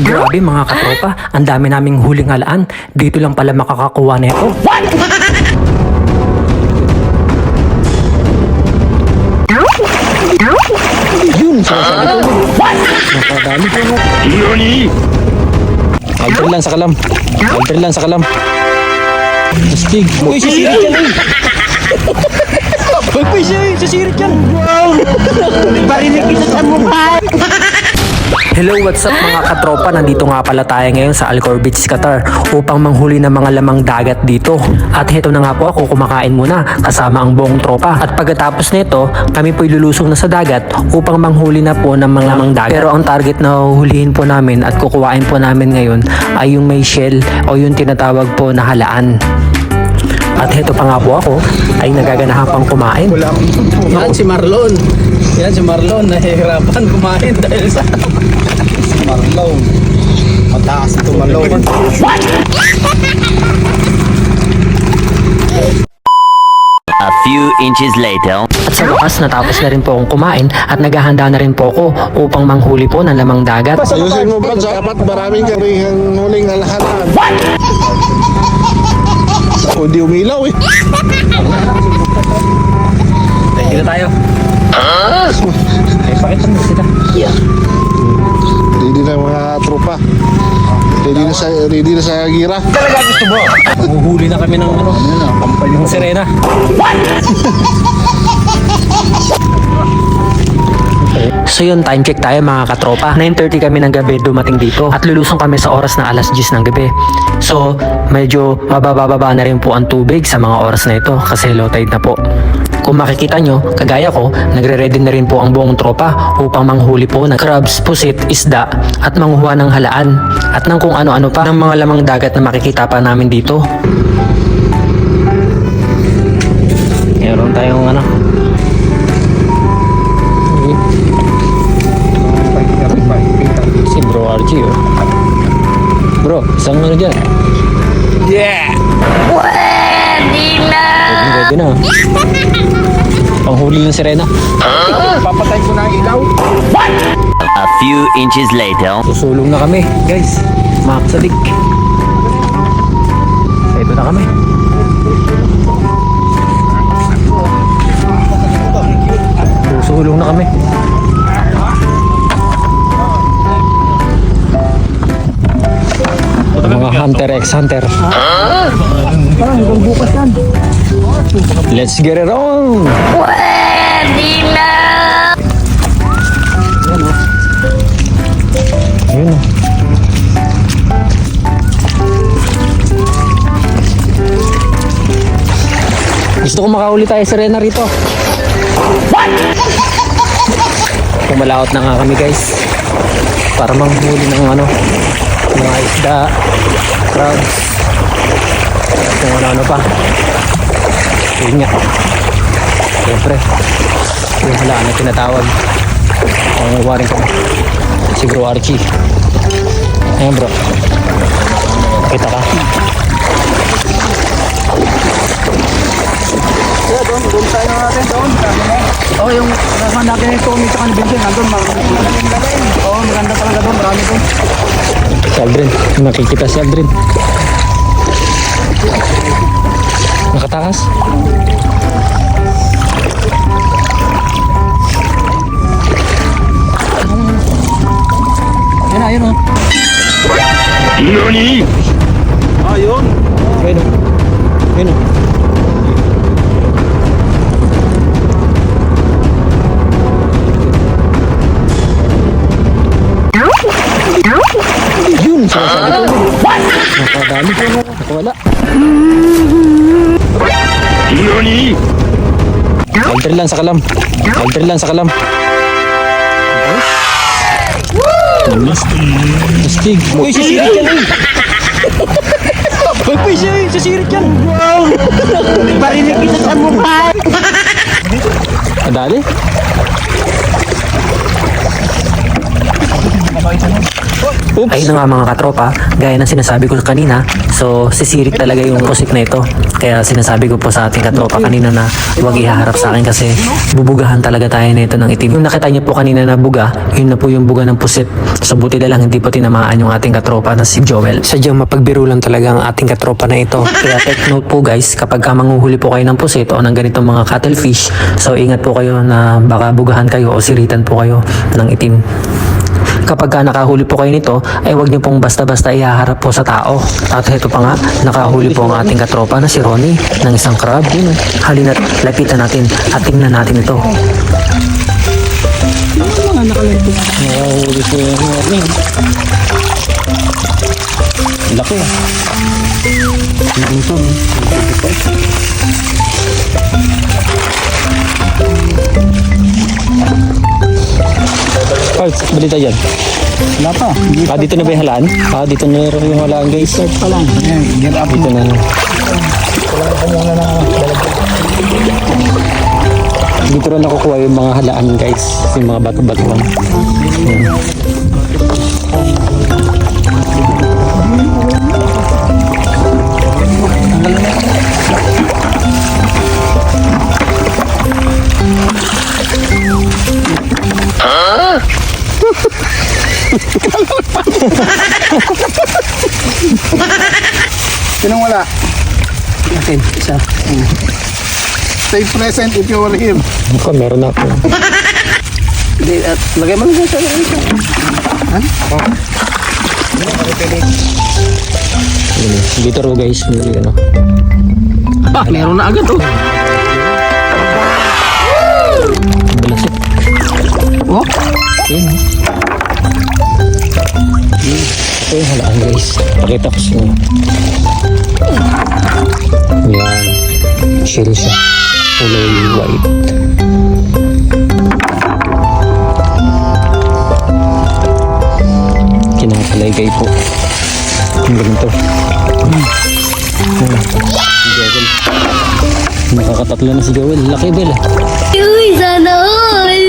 Grabe mga katropa, ang dami naming huling halaan. Dito lang pala makakakuha nito. Yun, sinasabi ko. Ko mo. Alter lang sa kalam. Alter lang sa kalam. Astig. Uy, sisirit yan eh. Uy, sisirit yan. Wow. Barinig kita sa mukha. Hello, what's up mga katropa? Nandito nga pala tayo ngayon sa Alcor Beach, Qatar upang manghuli ng mga lamang dagat dito. At heto na nga po ako kumakain muna kasama ang buong tropa. At pagkatapos nito, kami po ilulusong na sa dagat upang manghuli na po ng mga lamang dagat. Pero ang target na huhulihin po namin at kukuhain po namin ngayon ay yung may shell o yung tinatawag po na halaan. At heto pa nga po ako ay nagaganahan pang kumain. Yan si Marlon. Yan si Marlon. Nahihirapan kumain dahil sa... Marlon. Mataas ito Marlon. A few inches later. At sa wakas, natapos na rin po akong kumain at naghahanda na rin po ako upang manghuli po ng lamang dagat. Ayusin mo ba dapat maraming karihang huling alhanan. Huhuli na kami ng ano. Ng sirena. So yun, time check tayo mga katropa. 9.30 kami ng gabi dumating dito at lulusong kami sa oras na alas 10 ng gabi. So, medyo mabababa na rin po ang tubig sa mga oras na ito kasi low tide na po. Kung makikita nyo, kagaya ko, nagre-ready na rin po ang buong tropa upang manghuli po ng crabs, pusit, isda at manghuha ng halaan at ng kung ano-ano pa ng mga lamang dagat na makikita pa namin dito. Meron tayong ano, isang ano dyan? Yeah! Pwede na! Pwede na. Panghuli ng sirena. A few inches later. Susulong na kami, guys. Maksadik. Ito na kami. Mga Hunter x Hunter. Let's get it on! Pwede na! Yun oh. Gusto ko makahuli tayo sa Rena rito. Pumalaot na nga kami guys. Para manghuli ng ano, mga isda, crabs, at kung ano-ano pa. Yun nga. Siyempre, yung halaan na tinatawag. Ang waring ko. Si Bro Archie. Ayan bro. Kita ka. Oh, yung naman natin yung Tommy tsaka ni Vincent, nandun, marami. Oo, maganda talaga doon, marami doon. Si Aldrin. Nakikita si Aldrin. Nakatakas. Nakadali ko na. Nakawala. Nani? Alter lang sa kalam. Alter lang sa kalam. Astig. Uy, sisirit yan eh. Uy, siya, sisirit yan. Wow. Barinig kita sa mukha. Adali? Ayun na nga mga katropa, gaya ng sinasabi ko kanina, so sisirik talaga yung pusit na ito. Kaya sinasabi ko po sa ating katropa kanina na huwag ihaharap sa akin kasi bubugahan talaga tayo nito ng itim. Yung nakita niyo po kanina na buga, yun na po yung buga ng pusit. So buti na lang hindi po tinamaan yung ating katropa na si Joel. Sadyang mapagbiro lang talaga ang ating katropa na ito. Kaya take note po guys, kapag ka manguhuli po kayo ng pusit o ng ganitong mga cuttlefish, so ingat po kayo na baka bugahan kayo o siritan po kayo ng itim. Kapag ka nakahuli po kayo nito, ay huwag niyo pong basta-basta ihaharap po sa tao. At ito pa nga, nakahuli po ang ating katropa na si Ronnie ng isang crab. Yun, halina't lapitan natin at tingnan natin ito. Nakahuli ko yung morning. Laki. Naintog. Parts, balita dyan. Wala pa. Ah, dito na ba yung halaan? Ah, dito na rin yung halaan guys. start pa lang. Ayan, get up Dito na. Dito rin nakukuha yung mga halaan guys. Yung mga bato-batuan. Yan. Sinong wala? Okay, isa. Stay present if you were here. Ako, meron ako. Hindi, at lagay mo lang sa isa. Yan. Dito ro guys. May ano. Ah, meron na agad oh. Balasik. Oh, Yan. Yan. Ito yung halaan guys. Pakita ko sa inyo. Yan. Shell siya. Kulay white. Kinakalagay po. Ang ganito. Hmm. Si Joel. Nakakatatlo na si Joel. Laki bel. Uy, sana all!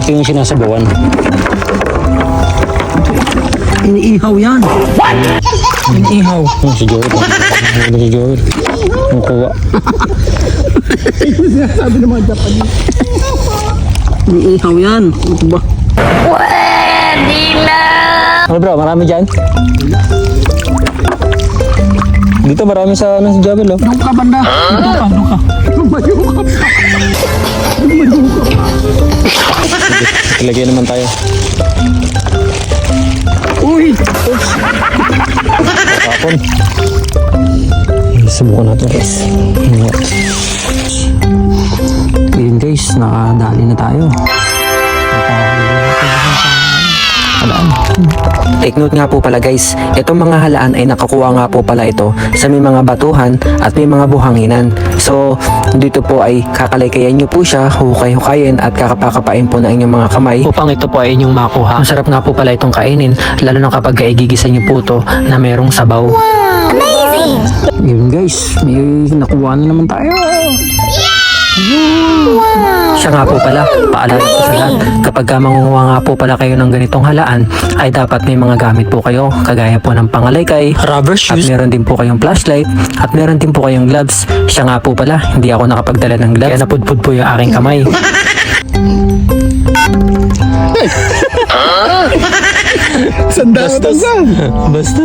Ito yung sinasabawan. Iniihaw yan. Iniihaw. Yung si Joel. Yung si Joel. Ang kuha. Sabi ng mga Japanese. iniihaw yan. Ito ba? Pwede na! Ano bro, marami dyan? Dito marami sa ano si Joel oh. Doon ka banda. Doon ka, doon ka. Lumayo ka. Ilagay naman tayo. Tapon. Subukan natin guys. Ingat. Yun guys, nakadali na tayo. Take note nga po pala guys, itong mga halaan ay nakakuha nga po pala ito sa may mga batuhan at may mga buhanginan. So, dito po ay kakalikayan nyo po siya, hukay-hukayin at kakapakapain po na inyong mga kamay upang ito po ay inyong makuha. Masarap nga po pala itong kainin, lalo na kapag igigisa nyo po ito na merong sabaw. Yun guys, may nakuha na naman tayo. Siya nga po pala, paalala po sa lahat, kapag ka mangunguha nga po pala kayo ng ganitong halaan, ay dapat may mga gamit po kayo, kagaya po ng pangalaykay, rubber shoes, at meron din po kayong flashlight, at meron din po kayong gloves. Siya nga po pala, hindi ako nakapagdala ng gloves, kaya napudpud po yung aking kamay. Sanda ka basta. Basta.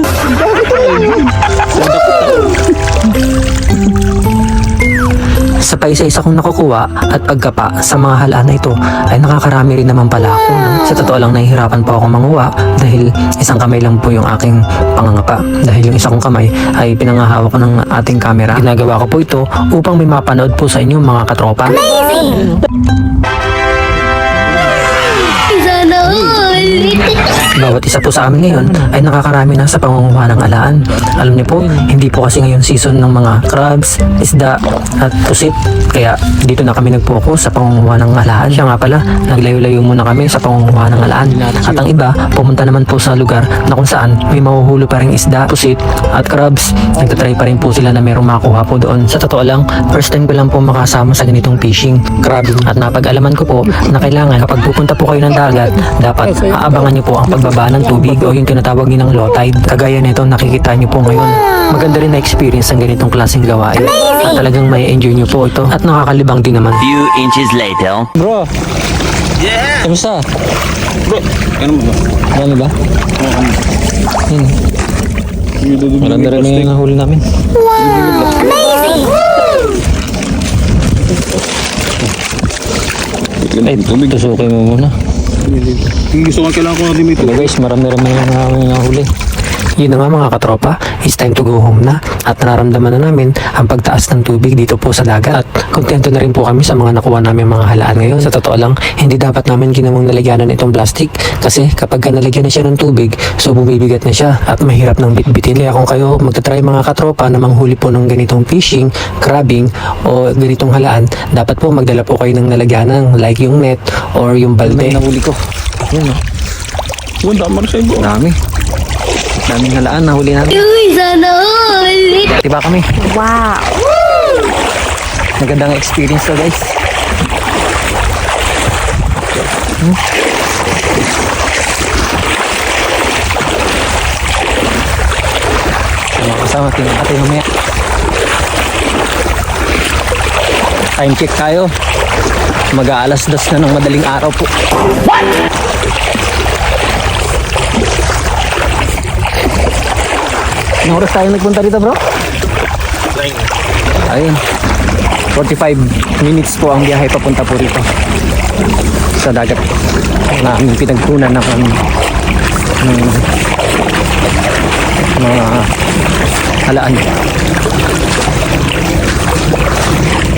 Sa paisa-isa kong nakukuha at pagkapa sa mga halaan na ito ay nakakarami rin naman pala ako. No? Sa totoo lang nahihirapan po ako manguha dahil isang kamay lang po yung aking pangangapa. Dahil yung isa kong kamay ay pinangahawak ko ng ating camera. Ginagawa ko po ito upang may mapanood po sa inyo mga katropa. Sana bawat isa po sa amin ngayon ay nakakarami na sa pangunguha ng alaan. Alam niyo po, hindi po kasi ngayon season ng mga crabs, isda at pusit. Kaya dito na kami nag-focus sa pangunguha ng alaan. Siya nga pala, naglayo-layo muna kami sa pangunguha ng alaan. At ang iba, pumunta naman po sa lugar na kung saan may mahuhulo pa rin isda, pusit at crabs. Nagtatry pa rin po sila na merong makuha po doon. Sa totoo lang, first time ko lang po makasama sa ganitong fishing, crabbing. At napag-alaman ko po na kailangan kapag pupunta po kayo ng dagat, dapat aabangan niyo po ang pagbaba ng tubig o yung tinatawag nilang low tide. Kagaya nito nakikita niyo po ngayon. Maganda rin na experience ang ganitong klaseng gawain. At talagang may enjoy niyo po ito. At nakakalibang din naman. Few inches later. Bro. Yeah. Kamusta? Bro, ano mo ba? Ano ba? Yun. Marami rin yung nahuli namin. Ay, tusukin mo muna. Gusto ko kailangan ko na limit. Hello guys, marami rin yung nahuli. Yun na nga mga katropa, it's time to go home na at nararamdaman na namin ang pagtaas ng tubig dito po sa dagat at kontento na rin po kami sa mga nakuha namin mga halaan ngayon. Sa totoo lang, hindi dapat namin ginawang nalagyanan itong plastic kasi kapag ka nalagyan na siya ng tubig, so bumibigat na siya at mahirap ng bitbitin. Kaya kung kayo magtatry mga katropa na manghuli po ng ganitong fishing, crabbing o ganitong halaan, dapat po magdala po kayo ng nalagyanan like yung net or yung balde. nahuli ko. Yun oh. Wala, dami sa ibo. Dami. Daming halaan nahuli namin. Uy, sana all! Diba kami? Wow! Magandang experience to guys. Hmm? Mga kasama, tingnan natin mamaya. Time check tayo. Mag-aalas dos na ng madaling araw po. Anong oras tayo nagpunta dito bro? Ayun. 45 minutes po ang biyahe papunta po rito sa dagat na aming pinagkunan ng, ng mga halaan.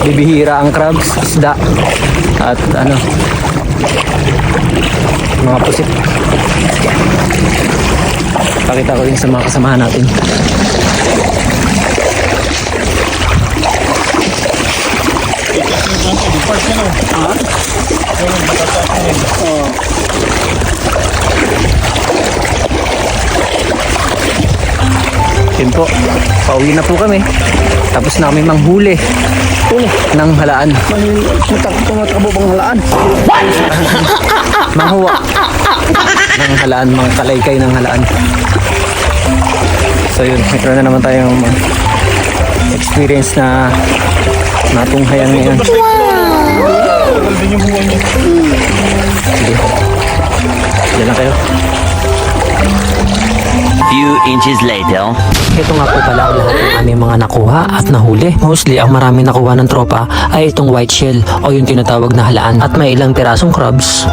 Bibihira ang crabs, isda, at ano, mga pusit. Pakita ko rin sa mga kasamahan natin. Yun po, pauwi na po kami. Tapos na kami manghuli ng halaan. Tumatakbo bang halaan? Manghuwa ng halaan, mga kalaykay ng halaan. So yun, mayroon na naman tayong experience na natunghayan ngayon. Sige. Diyan lang kayo. Few inches later. Ito nga po pala ang lahat ng aming mga nakuha at nahuli. Mostly, ang marami nakuha ng tropa ay itong white shell o yung tinatawag na halaan at may ilang pirasong crabs.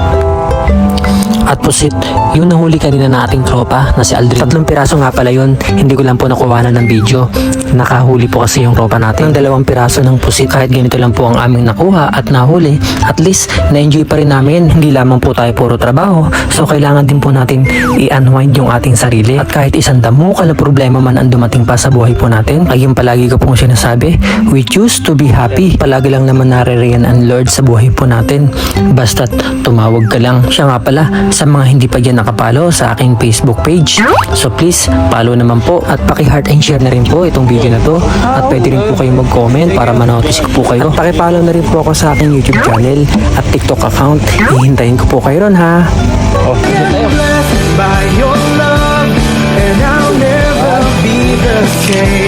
At pusit, yung nahuli kanina na ating tropa na si Aldrin. Tatlong piraso nga pala yun, hindi ko lang po nakuha na ng video. Nakahuli po kasi yung tropa natin. Ang dalawang piraso ng pusit, kahit ganito lang po ang aming nakuha at nahuli, at least na-enjoy pa rin namin. Hindi lamang po tayo puro trabaho, so kailangan din po natin i-unwind yung ating sarili. At kahit isang damukal na problema man ang dumating pa sa buhay po natin, yung palagi ko pong sinasabi, we choose to be happy. Palagi lang naman naririyan ang Lord sa buhay po natin. Basta't tumawag ka lang. Siya nga pala, sa mga hindi pa dyan nakapalo sa aking Facebook page. So please, follow naman po at paki-heart and share na rin po itong video na to. At pwede rin po kayong mag-comment para manotice ko po kayo. At paki-follow na rin po ako sa aking YouTube channel at TikTok account. Hihintayin ko po kayo ron ha. by your love, and I'll never be the same.